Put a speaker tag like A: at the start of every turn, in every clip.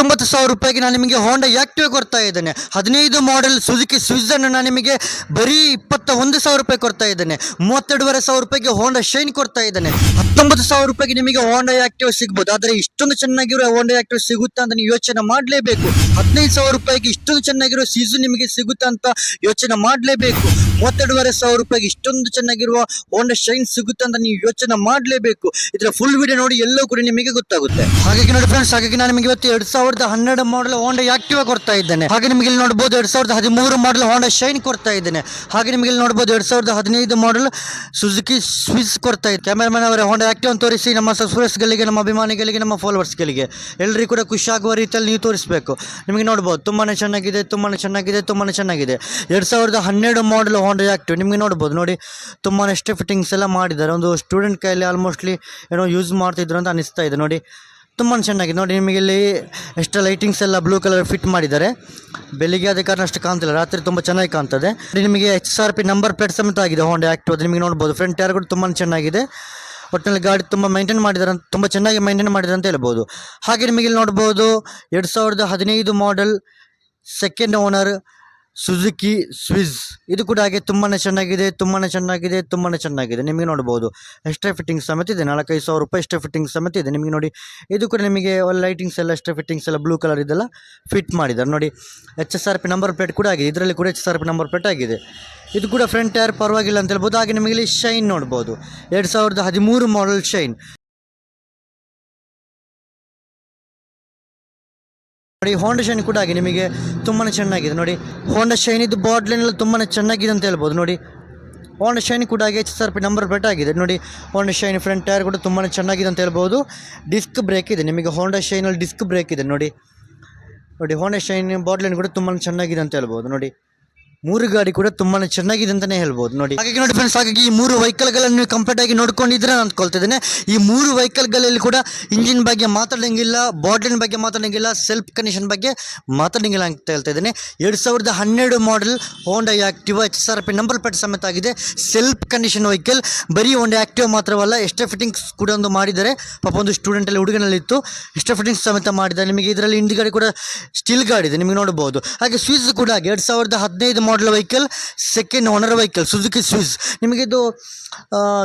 A: ಹತ್ತೊಂಬತ್ತು ಸಾವಿರ ರೂಪಾಯಿಗೆ ನಾನು ನಿಮಗೆ ಹೋಂಡಾ ಆ್ಯಕ್ಟಿವ್ ಕೊಡ್ತಾ ಇದ್ದೇನೆ. ಹದಿನೈದು ಮಾಡೆಲ್ ಸುಜುಕಿ ಸ್ವಿಝನ್ನು ನಾನು ನಿಮಗೆ ಬರೀ ಇಪ್ಪತ್ತ ಒಂದು ಸಾವಿರ ರೂಪಾಯಿ ಕೊಡ್ತಾ ಇದ್ದೇನೆ. ಮೂವತ್ತೆರಡುವರೆ ಸಾವಿರ ರೂಪಾಯಿಗೆ ಹೋಂಡಾ ಶೈನ್ ಕೊಡ್ತಾ ಇದ್ದೇನೆ. ಹತ್ತೊಂಬತ್ತು ಸಾವಿರ ರೂಪಾಯಿಗೆ ನಿಮಗೆ ಹೋಂಡಾ ಆ್ಯಕ್ಟಿವ್ ಸಿಗ್ಬೋದು. ಆದರೆ ಇಷ್ಟೊಂದು ಚೆನ್ನಾಗಿರೋ ಹೋಂಡಾ ಆ್ಯಕ್ಟಿವ್ ಸಿಗುತ್ತಾ ಅಂತ ನೀವು ಯೋಚನೆ ಮಾಡಲೇಬೇಕು. ಹದಿನೈದು ಸಾವಿರ ರೂಪಾಯಿಗೆ ಇಷ್ಟೊಂದು ಚೆನ್ನಾಗಿರೋ ಸೀಸು ನಿಮಗೆ ಸಿಗುತ್ತಾ ಅಂತ ಯೋಚನೆ ಮಾಡಲೇಬೇಕು. ಮೂವತ್ತೆರಡುವರೆ ಸಾವಿರ ರೂಪಾಯಿಗೆ ಇಷ್ಟೊಂದು ಚೆನ್ನಾಗಿರುವ ಹೋಂಡಾ ಶೈನ್ ಸಿಗುತ್ತೆ ಅಂತ ನೀವು ಯೋಚನೆ ಮಾಡಲೇಬೇಕು. ಇದರ ಫುಲ್ ವಿಡಿಯೋ ನೋಡಿ ಎಲ್ಲವೂ ಕೂಡ ನಿಮಗೆ ಗೊತ್ತಾಗುತ್ತೆ. ಹಾಗಾಗಿ ನೋಡಿ ಫ್ರೆಂಡ್ಸ್ ಹಾಗಾಗಿ ನಾನು ನಿಮಗೆ ಇವತ್ತು ಎರಡ್ ಸಾವಿರದ ಹನ್ನೆರಡು ಮಾಡಲ್ ಹೋಂಡಾ ಆಕ್ಟಿವ್ ಕೊಡ್ತಾ ಇದ್ದೇನೆ. ಹಾಗೆ ನಿಮಗೆ ಇಲ್ಲಿ ನೋಡಬಹುದು ಎರಡ್ ಸಾವಿರದ ಹದಿಮೂರು ಮಾಡಲ್ ಹೋಂಡಾ ಶೈನ್ ಕೊಡ್ತಾ ಇದ್ದೇನೆ. ಹಾಗೆ ನಿಮಗೆ ಇಲ್ಲಿ ನೋಡಬಹುದು ಎರಡ್ ಸಾವಿರದ ಹದಿನೈದು ಮಾಡಲ್ ಸುಜುಕಿ ಸ್ವಿಸ್ ಕೊಡ್ತಾ ಇದೆ ಕ್ಯಾಮೆರಾಮನ್ ಅವರ ಹೋಂಡಾ ಆಕ್ಟಿವ್ ತೋರಿಸಿ, ನಮ್ಮ ಸಬ್ಸ್ಕ್ರೈಬರ್ಸ್ಗಳಿಗೆ ನಮ್ಮ ಅಭಿಮಾನಿಗಳಿಗೆ, ನಮ್ಮ ಫಾಲೋವರ್ಸ್ಗಳಿಗೆ ಎಲ್ಲರಿಗೂ ಕೂಡ ಖುಷಿಯಾಗುವ ರೀತಿಯಲ್ಲಿ ನೀವು ತೋರಿಸಬೇಕು. ನಿಮಗೆ ನೋಡಬಹುದು ತುಂಬಾ ಚೆನ್ನಾಗಿದೆ ತುಂಬಾ ಚೆನ್ನಾಗಿದೆ ತುಂಬಾ ಚೆನ್ನಾಗಿದೆ. ಎರಡ್ ಸಾವಿರದ ಹನ್ನೆರಡು ಮಾಡಲ್ ಹೋಂಡಾ ಆಕ್ಟಿವ್ ನಿಮಗೆ ನೋಡ್ಬೋದು, ನೋಡಿ ತುಂಬಾ ಎಷ್ಟೇ ಫಿಟ್ಟಿಂಗ್ಸ್ ಎಲ್ಲ ಮಾಡಿದ್ದಾರೆ. ಒಂದು ಸ್ಟೂಡೆಂಟ್ ಕೈಯಲ್ಲಿ ಆಲ್ಮೋಸ್ಟ್ಲಿ ಏನೋ ಯೂಸ್ ಮಾಡ್ತಿದ್ರು ಅಂತ ಅನಿಸ್ತಾ ಇದೆ, ನೋಡಿ. ತುಂಬ ಚೆನ್ನಾಗಿದೆ. ನೋಡಿ, ನಿಮಗೆ ಇಲ್ಲಿ ಎಷ್ಟು ಲೈಟಿಂಗ್ಸ್ ಎಲ್ಲ ಬ್ಲೂ ಕಲರ್ ಫಿಟ್ ಮಾಡಿದ್ದಾರೆ. ಬೆಳಿಗ್ಗೆ ಆದ ಕಾರಣ ಅಷ್ಟು ಕಾಣ್ತಿಲ್ಲ, ರಾತ್ರಿ ತುಂಬ ಚೆನ್ನಾಗಿ ಕಾಣ್ತದೆ. ನಿಮಗೆ H R P number plate ಸಮೇತ ಆಗಿದೆ ಹೋಂಡೆ ಆಕ್ಟಿವ್ ಅದು, ನಿಮಗೆ ನೋಡ್ಬೋದು. ಫ್ರಂಟ್ ಟೈರ್ ಕೂಡ ತುಂಬ ಚೆನ್ನಾಗಿದೆ. ಒಟ್ಟಿನಲ್ಲಿ ಗಾಡಿ ತುಂಬ ಮೈಂಟೈನ್ ಮಾಡಿದ್ದಾರೆ ಅಂತ, ತುಂಬ ಚೆನ್ನಾಗಿ ಮೈಂಟೈನ್ ಮಾಡಿದ್ದಾರೆ ಅಂತ ಹೇಳ್ಬೋದು. ಹಾಗೆ ನಿಮಗೆ ಇಲ್ಲಿ ನೋಡ್ಬೋದು, ಎರಡು ಸಾವಿರದ ಹದಿನೈದು model second owner Suzuki Swish ಇದು ಕೂಡ ಹಾಗೆ ತುಂಬಾ ಚೆನ್ನಾಗಿದೆ ತುಂಬಾ ಚೆನ್ನಾಗಿದೆ ತುಂಬಾ ಚೆನ್ನಾಗಿದೆ. ನಿಮಗೆ ನೋಡ್ಬೋದು. ಎಕ್ಸ್ಟ್ರಾ ಫಿಟ್ಟಿಂಗ್ ಸಮೇತ ಇದೆ. ನಾಲ್ಕೈದು ಸಾವಿರ ರೂಪಾಯಿ ಎಕ್ಸ್ಟ್ರಾ ಫಿಟ್ಟಿಂಗ್ ಸಮೇತ ಇದೆ. ನಿಮಗೆ ನೋಡಿ, ಇದು ಕೂಡ ನಿಮಗೆ ಲೈಟಿಂಗ್ಸ್ ಎಲ್ಲ ಎಕ್ಸ್ಟ್ರಾ ಫಿಟ್ಟಿಂಗ್ಸ್ ಎಲ್ಲ ಬ್ಲೂ ಕಲರ್ ಇದೆಲ್ಲ ಫಿಟ್ ಮಾಡಿದ್ದಾರೆ. ನೋಡಿ H S R P number plate ಕೂಡ ಆಗಿದೆ. ಇದರಲ್ಲಿ ಕೂಡ H S R P number plate ಆಗಿದೆ. ಇದು ಕೂಡ ಫ್ರಂಟ್ ಟೈರ್ ಪರವಾಗಿಲ್ಲ ಅಂತ ಹೇಳ್ಬೋದು. ಹಾಗೆ ನಿಮಗೆ ಇಲ್ಲಿ ಶೈನ್ ನೋಡ್ಬೋದು. ಎರಡು ಸಾವಿರದ ಹದಿಮೂರು ಮಾಡೆಲ್ ಶೈನ್ ನೋಡಿ ಹೋಂಡಾ ಶೈನ್ ಕೂಡ ಹಾಗೆ ನಿಮಗೆ ತುಂಬಾ ಚೆನ್ನಾಗಿದೆ. ನೋಡಿ ಹೋಂಡಾ ಶೈನ್ ಇದು ಬಾಟ್ಲಿನೆಲ್ಲ ತುಂಬಾ ಚೆನ್ನಾಗಿದೆ ಅಂತ ಹೇಳ್ಬೋದು. ನೋಡಿ ಹೋಂಡಾ ಶೈನ್ ಕೂಡ ಹಾಗೆ H R P number plate ಆಗಿದೆ. ನೋಡಿ ಹೋಂಡಾ ಶೈನ್ ಫ್ರಂಟ್ ಟೈರ್ ಕೂಡ ತುಂಬಾ ಚೆನ್ನಾಗಿದೆ ಅಂತ ಹೇಳ್ಬೋದು. ಡಿಸ್ಕ್ ಬ್ರೇಕ್ ಇದೆ. ನಿಮಗೆ ಹೋಂಡಾ ಶೈನಲ್ಲಿ ಡಿಸ್ಕ್ ಬ್ರೇಕ್ ಇದೆ. ನೋಡಿ ನೋಡಿ ಹೋಂಡಾ ಶೈನ್ ಬಾಟ್ಲಿನ್ ಕೂಡ ತುಂಬಾ ಚೆನ್ನಾಗಿದೆ ಅಂತ ಹೇಳ್ಬೋದು. ನೋಡಿ ಮೂರು ಗಾಡಿ ಕೂಡ ತುಂಬಾ ಚೆನ್ನಾಗಿದೆ ಅಂತಾನೆ ಹೇಳ್ಬೋದು. ನೋಡಿ, ಹಾಗಾಗಿ ನೋಡಿ ಫ್ರೆಂಡ್ಸ್ ಹಾಗಾಗಿ ಈ ಮೂರು ವೆಹಿಕಲ್ಗಳನ್ನು ಕಂಪ್ಲೀಟ್ ಆಗಿ ನೋಡ್ಕೊಂಡಿದ್ರೆ ನಾನು ಅಂದ್ಕೊಳ್ತಿದ್ದೇನೆ ಈ ಮೂರು ವೆಹಿಕಲ್ಗಳಲ್ಲಿ ಕೂಡ ಇಂಜಿನ್ ಬಗ್ಗೆ ಮಾತಾಡಂಗಿಲ್ಲ ಬಾಡಿನ ಬಗ್ಗೆ ಮಾತಾಡಂಗಿಲ್ಲ ಸೆಲ್ಫ್ ಕಂಡೀಷನ್ ಬಗ್ಗೆ ಮಾತಾಡಂಗಿಲ್ಲ ಅಂತ ಹೇಳ್ತಾ ಇದ್ದೇನೆ. ಎರಡು ಸಾವಿರದ ಹನ್ನೆರಡು model Honda active H R P number plate ಸಮೇತ ಆಗಿದೆ. ಸೆಲ್ಫ್ ಕಂಡೀಷನ್ ವೆಹಿಕಲ್ ಬರೀ ಒಂದು ಆ್ಯಕ್ಟಿವ್ ಮಾತ್ರವಲ್ಲ ಎಷ್ಟೇ ಫಿಟ್ಟಿಂಗ್ಸ್ ಕೂಡ ಒಂದು ಮಾಡಿದ್ದಾರೆ. ಪಾಪ ಒಂದು ಸ್ಟೂಡೆಂಟಲ್ಲಿ ಹುಡುಗನಲ್ಲಿತ್ತು. ಎಷ್ಟೇ ಫಿಟ್ಟಿಂಗ್ಸ್ ಸಮೇತ ಮಾಡಿದ್ದಾರೆ. ನಿಮಗೆ ಇದರಲ್ಲಿ ಹಿಂದ್ಗಡೆ ಕೂಡ ಸ್ಟಿಲ್ ಗಾಡಿ ಇದೆ, ನಿಮಗೆ ನೋಡಬಹುದು ಹಾಗೆ ಸ್ವಿಸ್ ಕೂಡ ಹಾಗೆ ಎರಡು ಸಾವಿರದ ಹದಿನೈದು model vehicle second owner vehicle Suzuki Swish ನಿಮಗೆ ಇದು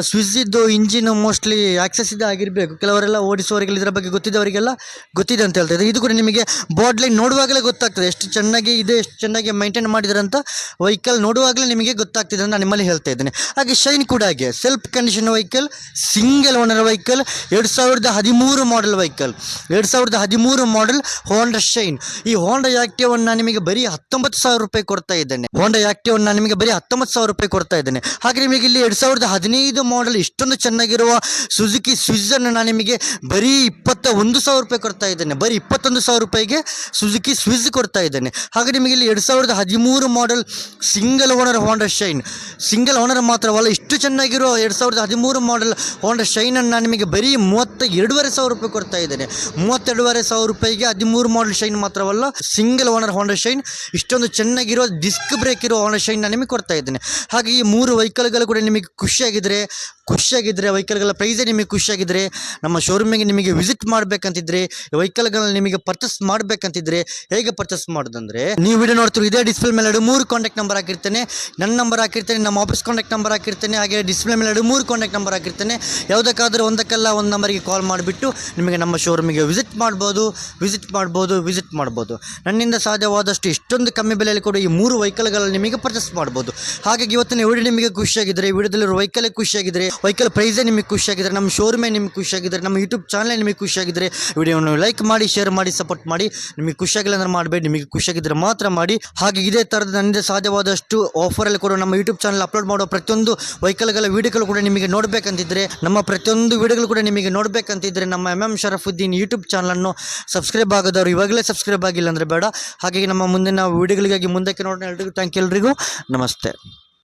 A: ಸ್ವಿಸ್ ಇದ್ದು ಇಂಜಿನ್ ಮೋಸ್ಟ್ಲಿ ಆಕ್ಸೆಸ್ ಇದೆ ಆಗಿರಬೇಕು. ಕೆಲವರೆಲ್ಲ ಓಡಿಸುವವರಿಗೆಲ್ಲ ಇದರ ಬಗ್ಗೆ ಗೊತ್ತಿದ್ದವರಿಗೆಲ್ಲ ಗೊತ್ತಿದೆ ಅಂತ ಹೇಳ್ತಾ ಇದೆ ಕೂಡ ನಿಮಗೆ ಬಾಡ್ ನೋಡುವಾಗಲೇ ಗೊತ್ತಾಗ್ತದೆ. ಎಷ್ಟು ಚೆನ್ನಾಗಿ ಇದೆ, ಎಷ್ಟು ಚೆನ್ನಾಗಿ ಮೈಂಟೈನ್ ಮಾಡಿದ್ದಾರೆ ಅಂತ ವೆಹಿಕಲ್ ನೋಡುವಾಗಲೇ ನಿಮಗೆ ಗೊತ್ತಾಗ್ತಿದೆ ಅಂತ ನಿಮ್ಮಲ್ಲಿ ಹೇಳ್ತಾ ಇದ್ದೇನೆ. ಹಾಗೆ ಶೈನ್ ಕೂಡ ಹಾಗೆ. Self condition vehicle single owner vehicle ಎರಡು ಸಾವಿರದ ಹದಿಮೂರು ಮಾಡೆಲ್ ವೆಹಿಕಲ್ ಎರಡು ಸಾವಿರದ ಹದಿಮೂರು ಮಾಡೆಲ್ ಹೋಂಡಾ ಶೈನ್ ಈ ಹೋಂಡಾ ಆಕ್ಟಿವ್ ನಾನು ನಿಮಗೆ ಬರೀ ಹತ್ತೊಂಬತ್ತು ಸಾವಿರ ರೂಪಾಯಿ ಕೊಡ್ತಾ ಇದ್ದೇನೆ. ಹೋಂಡಾ ಆಕ್ಟಿವ್ ನಾನು ನಿಮಗೆ ಬರೀ ಹತ್ತೊಂಬತ್ತು ಸಾವಿರ ರೂಪಾಯಿ ಕೊಡ್ತಾ ಇದ್ದೇನೆ. ಹಾಗೆ ನಿಮಗೆ ಇಲ್ಲಿ ಎರಡು ಸಾವಿರದ ಹದಿನೈದು ಮಾಡೆಲ್ ಇಷ್ಟೊಂದು ಚೆನ್ನಾಗಿರುವ ಸುಜುಕಿ ಸ್ವಿಜನ್ ಅನ್ನು ನಾನು ನಿಮಗೆ ಬರೀ ಇಪ್ಪತ್ತ ಒಂದು ಸಾವಿರ ರೂಪಾಯಿ ಕೊಡ್ತಾ ಇದ್ದೇನೆ. ಬರೀ ಇಪ್ಪತ್ತೊಂದು ಸಾವಿರ ರೂಪಾಯಿಗೆ ಸುಜುಕಿ ಸ್ವಿಜ್ ಕೊಡ್ತಾ ಇದ್ದೇನೆ. ಹಾಗೆ ನಿಮಗೆ ಇಲ್ಲಿ ಎರಡು ಸಾವಿರದ ಹದಿಮೂರು model single owner Honda Shine single owner ಮಾತ್ರವಲ್ಲ, ಇಷ್ಟು ಚೆನ್ನಾಗಿರೋ ಎರಡು ಸಾವಿರದ ಹದಿಮೂರು ಮಾಡಲ್ ಹೋಂಡಾ ಶೈನನ್ನು ನಾನು ನಿಮಗೆ ಬರೀ ಮೂವತ್ತ ಎರಡೂವರೆ ಸಾವಿರ ರೂಪಾಯಿ ಕೊಡ್ತಾ ಇದ್ದೇನೆ. ಮೂವತ್ತೆರಡುವರೆ ಸಾವಿರ ರೂಪಾಯಿಗೆ ಹದಿಮೂರು ಮಾಡೆಲ್ ಶೈನ್ ಮಾತ್ರವಲ್ಲ ಸಿಂಗಲ್ ಓನರ್ ಹೋಂಡಾ ಶೈನ್ ಇಷ್ಟೊಂದು ಚೆನ್ನಾಗಿರೋ ಡಿಸ್ಕ್ ಬ್ರೇಕ್ ಇರೋ ಹೋಂಡಾ ಶೈನ್ ನಾನು ನಿಮಗೆ ಕೊಡ್ತಾ ಇದ್ದೇನೆ. ಹಾಗೆ ಈ ಮೂರು ವೆಹಿಕಲ್ಗಳು ಕೂಡ ನಿಮಗೆ ಖುಷಿಯಾಗಿದ್ದರೆ ಖುಷಿಯಾಗಿದ್ದರೆ ವೆಹಿಕಲ್ಗಳ ಪ್ರೈಸೇ ನಿಮಗೆ ಖುಷಿಯಾಗಿದ್ದರೆ ನಮ್ಮ ಶೋರೂಮಿಗೆ ನಿಮಗೆ ವಿಸಿಟ್ ಮಾಡಬೇಕಂತಿದ್ರೆ ವೆಹಿಕಲ್ಗಳನ್ನ ನಿಮಗೆ ಪರ್ಚೇಸ್ ಮಾಡಬೇಕಂತಿದ್ರೆ ಹೇಗೆ ಪರ್ಚೇಸ್ ಮಾಡೋದಂದ್ರೆ, ನೀವು ವಿಡಿಯೋ ನೋಡ್ತೀರಿ ಇದೇ ಡಿಸ್ಪ್ಲೇ ಮೇಲೆ ಎರಡು, ಮೂರು ಕಾಂಟ್ಯಾಕ್ಟ್ ನಂಬರ್ ಹಾಕಿರ್ತೇನೆ. ನನ್ನ ನಂಬರ್ ಹಾಕಿರ್ತೇನೆ, ನಮ್ಮ ಆಫೀಸ್ ಕಾಂಟ್ಯಾಕ್ಟ್ ನಂಬರ್ ಹಾಕಿರ್ತೇನೆ, ಹಾಗೆ ಡಿಸ್ಪ್ಲೇ ಮೇಲೆ ಎರಡು, ಮೂರು ಕಾಂಟ್ಯಾಕ್ಟ್ ನಂಬರ್ ಹಾಕಿರ್ತೇನೆ. ಯಾವುದಕ್ಕಾದರೂ ಒಂದಕ್ಕೆಲ್ಲ ಒಂದು ನಂಬರಿಗೆ ಕಾಲ್ ಮಾಡಿಬಿಟ್ಟು ನಿಮಗೆ ನಮ್ಮ ಶೋರೂಮಿಗೆ ವಿಸಿಟ್ ಮಾಡ್ಬೋದು ವಿಸಿಟ್ ಮಾಡ್ಬೋದು ವಿಸಿಟ್ ಮಾಡ್ಬೋದು. ನನ್ನಿಂದ ಸಾಧ್ಯವಾದಷ್ಟು ಇಷ್ಟೊಂದು ಕಮ್ಮಿ ಬೆಲೆಯಲ್ಲಿ ಕೂಡ ಈ ಮೂರು ವೆಹಿಕಲ್ಗಳಲ್ಲಿ ನಿಮಗೆ ಪರ್ಚೇಸ್ ಮಾಡ್ಬೋದು. ಹಾಗಾಗಿ ಇವತ್ತಿನ ವಿಡಿಯೋ ನಿಮಗೆ ಖುಷಿಯಾಗಿದ್ದರೆ ವಿಡಿಯೋದಲ್ಲಿರುವ ವೆಹಿಕಲ್ ಖುಷಿಯಾಗಿದ್ದರೆ ವೆಹಿಕಲ್ ಪ್ರೈಸೇ ನಿಮಗೆ ಖುಷಿಯಾಗಿದ್ದರೆ ನಮ್ಮ ಶೋರೂಮೇ ನಿಮಗೆ ಖುಷಿಯಾಗಿದ್ದರೆ ನಮ್ಮ ಯೂಟ್ಯೂಬ್ ಚಾನಲೇ ನಿಮಗೆ ಖುಷಿಯಾಗಿದ್ದರೆ ವಿಡಿಯೋವನ್ನು ಲೈಕ್ ಮಾಡಿ ಶೇರ್ ಮಾಡಿ ಸಪೋರ್ಟ್ ಮಾಡಿ, ನಿಮಗೆ ಖುಷಿಯಾಗಿಲ್ಲ ಅಂದರೆ ಮಾಡಬೇಡಿ, ನಿಮಗೆ ಖುಷಿಯಾಗಿದ್ದರೆ ಮಾತ್ರ ಮಾಡಿ. ಹಾಗೆ ಇದೇ ಥರದ ನನ್ನಿಂದ ಸಾಧ್ಯವಾದಷ್ಟು ಆಫರಲ್ಲಿ ಕೂಡ ನಮ್ಮ ಯೂಟ್ಯೂಬ್ ಚಾನಲ್ ಅಪ್ಲೋಡ್ ಮಾಡೋ ಪ್ರತಿಯೊಂದು ವೆಹಿಕಲ್ಗಳ ವೀಡಿಯೋಗಳು ಕೂಡ ನಿಮಗೆ ನೋಡಬೇಕಂತಿದ್ದರೆ ನಮ್ಮ ಪ್ರತಿಯೊಂದು ವೀಡಿಯೋಗಳು ಕೂಡ ನಿಮಗೆ ನೋಡಬೇಕಂತಿದ್ದರೆ ನಮ್ಮ ಎಂ ಎಂ ಶರಫುದ್ದೀನ್ ಯೂಟ್ಯೂಬ್ ಚಾನಲನ್ನು ಸಬ್ಸ್ಕ್ರೈಬ್ ಆಗೋದವರು ಇವಾಗಲೇ ಸಬ್ಸ್ಕ್ರೈಬ್ ಆಗಿಲ್ಲ ಅಂದರೆ ಬೇಡ. ಹಾಗಾಗಿ ನಮ್ಮ ಮುಂದಿನ ವೀಡಿಯೋಗಳಿಗಾಗಿ ಮುಂದಕ್ಕೆ ನೋಡೋಣ ಎಲ್ರಿಗೂ ಥ್ಯಾಂಕ್ ಯು ಎಲ್ರಿಗೂ. ನಮಸ್ತೆ.